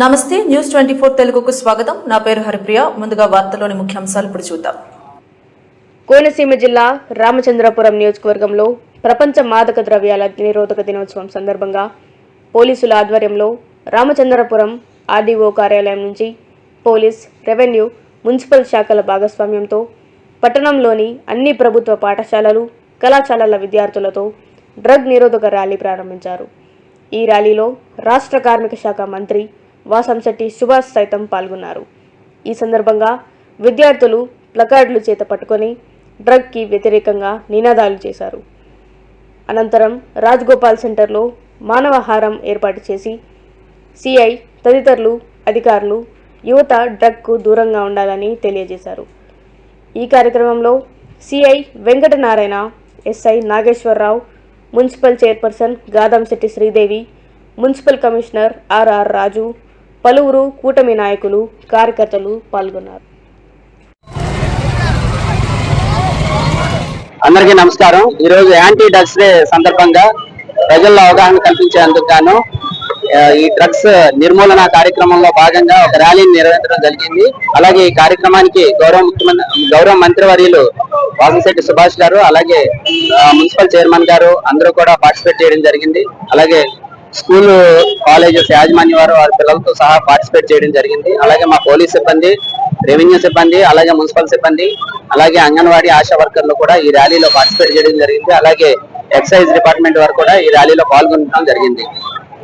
నమస్తే news twenty four తెలుగుకు స్వాగతం. నా పేరు హరిప్రియ. ముందుగా వార్తలోని ముఖ్యాంశాలు ఇప్పుడు చూద్దాం. కోనసీమ జిల్లా రామచంద్రపురం నియోజకవర్గంలో ప్రపంచ మాదక ద్రవ్యాల నిరోధక దినోత్సవం సందర్భంగా పోలీసుల ఆధ్వర్యంలో రామచంద్రపురం ఆర్డీఓ కార్యాలయం నుంచి పోలీస్ రెవెన్యూ మున్సిపల్ శాఖల భాగస్వామ్యంతో పట్టణంలోని అన్ని ప్రభుత్వ పాఠశాలలు కళాశాలల విద్యార్థులతో డ్రగ్ నిరోధక ర్యాలీ ప్రారంభించారు. ఈ ర్యాలీలో రాష్ట్ర కార్మిక శాఖ మంత్రి వాసంశెట్టి సుభాష్ సైతం పాల్గొన్నారు. ఈ సందర్భంగా విద్యార్థులు ప్లకార్డులు చేత పట్టుకొని డ్రగ్కి వ్యతిరేకంగా నినాదాలు చేశారు. అనంతరం రాజ్గోపాల్ సెంటర్లో మానవహారం ఏర్పాటు చేసి సిఐ తదితరులు అధికారులు యువత డ్రగ్కు దూరంగా ఉండాలని తెలియజేశారు. ఈ కార్యక్రమంలో CI Venkatanarayana SI Nageswararao municipal chairperson Gadamsetti Sridevi municipal commissioner RR Raju పలువురు కూటమి నాయకులు కార్యకర్తలు పాల్గొన్నారు. అందరికీ నమస్కారం. ఈ రోజు యాంటీ డ్రగ్స్ డే సందర్భంగా ప్రజల్లో అవగాహన కల్పించేందుకు గాను ఈ డ్రగ్స్ నిర్మూలన కార్యక్రమంలో భాగంగా ఒక ర్యాలీని నిర్వహించడం జరిగింది. అలాగే ఈ కార్యక్రమానికి గౌరవ ముఖ్యమంత్రి గౌరవ మంత్రివర్యులు వాసంశెట్టి సుభాష్ గారు అలాగే మున్సిపల్ చైర్మన్ గారు అందరూ కూడా పార్టిసిపేట్ చేయడం జరిగింది. అలాగే స్కూల్ కాలేజెస్ యాజమాన్య వారు వారి పిల్లలతో సహా పార్టిసిపేట్ చేయడం జరిగింది. అలాగే మా పోలీస్ సిబ్బంది రెవెన్యూ సిబ్బంది అలాగే మున్సిపల్ సిబ్బంది అలాగే అంగన్వాడీ ఆశా వర్కర్లు కూడా ఈ ర్యాలీలో పార్టిసిపేట్ చేయడం జరిగింది. అలాగే ఎక్సైజ్ డిపార్ట్మెంట్ వారు కూడా ఈ ర్యాలీలో పాల్గొనడం జరిగింది.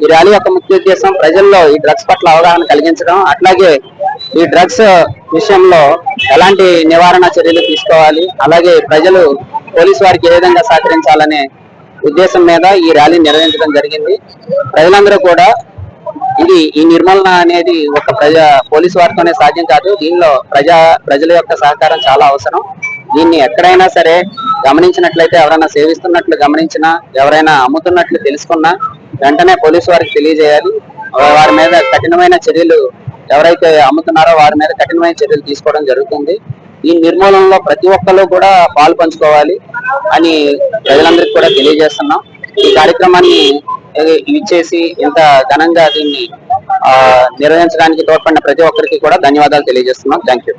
ఈ ర్యాలీ యొక్క ముఖ్య ఉద్దేశం ప్రజల్లో ఈ డ్రగ్స్ పట్ల అవగాహన కలిగించడం అట్లాగే ఈ డ్రగ్స్ విషయంలో ఎలాంటి నివారణ చర్యలు తీసుకోవాలి అలాగే ప్రజలు పోలీసు వారికి ఏ విధంగా సహకరించాలనే ఉద్దేశం మీద ఈ ర్యాలీ నిర్వహించడం జరిగింది. ప్రజలందరూ కూడా ఇది ఈ నిర్మూలన అనేది ఒక ప్రజా పోలీసు వారితోనే సాధ్యం కాదు. దీనిలో ప్రజా ప్రజల యొక్క సహకారం చాలా అవసరం. దీన్ని ఎక్కడైనా సరే గమనించినట్లయితే ఎవరైనా సేవిస్తున్నట్లు గమనించినా ఎవరైనా అమ్ముతున్నట్లు తెలుసుకున్నా వెంటనే పోలీసు వారికి తెలియజేయాలి. వారి మీద కఠినమైన చర్యలు ఎవరైతే అమ్ముతున్నారో వారి మీద కఠినమైన చర్యలు తీసుకోవడం జరుగుతుంది. ఈ నిర్మూలనలో ప్రతి ఒక్కరు కూడా పాలు పంచుకోవాలి. అని ప్రజలందరికీ కూడా తెలియజేస్తున్నాం. ఈ కార్యక్రమాన్ని ఇచ్చేసి ఇంత ఘనంగా దీన్ని ఆ, నిర్వహించడానికి తోడ్పడిన ప్రతి ఒక్కరికి కూడా ధన్యవాదాలు తెలియజేస్తున్నాం. Thank you